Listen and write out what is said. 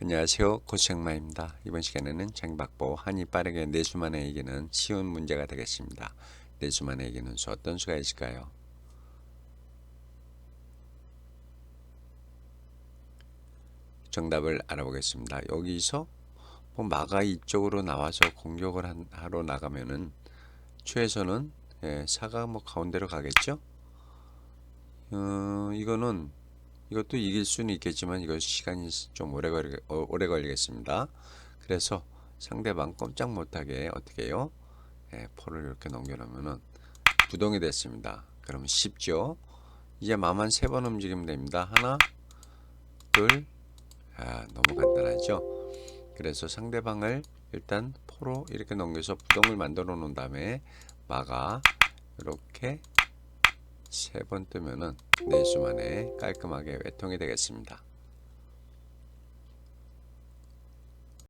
안녕하세요 고생마입니다. 이번 시간에는 장박보 한이 빠르게 내수만에 이기는 쉬운 문제가 되겠습니다. 내수만에 이기는 수 어떤 수가 있을까요? 정답을 알아보겠습니다. 여기서 뭐 마가 이쪽으로 나와서 공격을 한- 하러 나가면은 최에서는 예, 사가 뭐 가운데로 가겠죠? 어, 이거는 이것도 이길 수는 있겠지만 이거 시간이 좀 오래 걸리 어, 오래 걸리겠습니다. 그래서 상대방 꼼짝 못하게 어떻게 해요? 예, 포를 이렇게 넘겨놓으면은 부동이 됐습니다. 그러면 쉽죠? 이제 마만 세 번 움직이면 됩니다. 하나, 둘, 아, 너무 간단하죠? 그래서 상대방을 일단 포로 이렇게 넘겨서 부동을 만들어 놓은 다음에 마가 이렇게 세 번 뜨면은 내수 만에 깔끔하게 외통이 되겠습니다.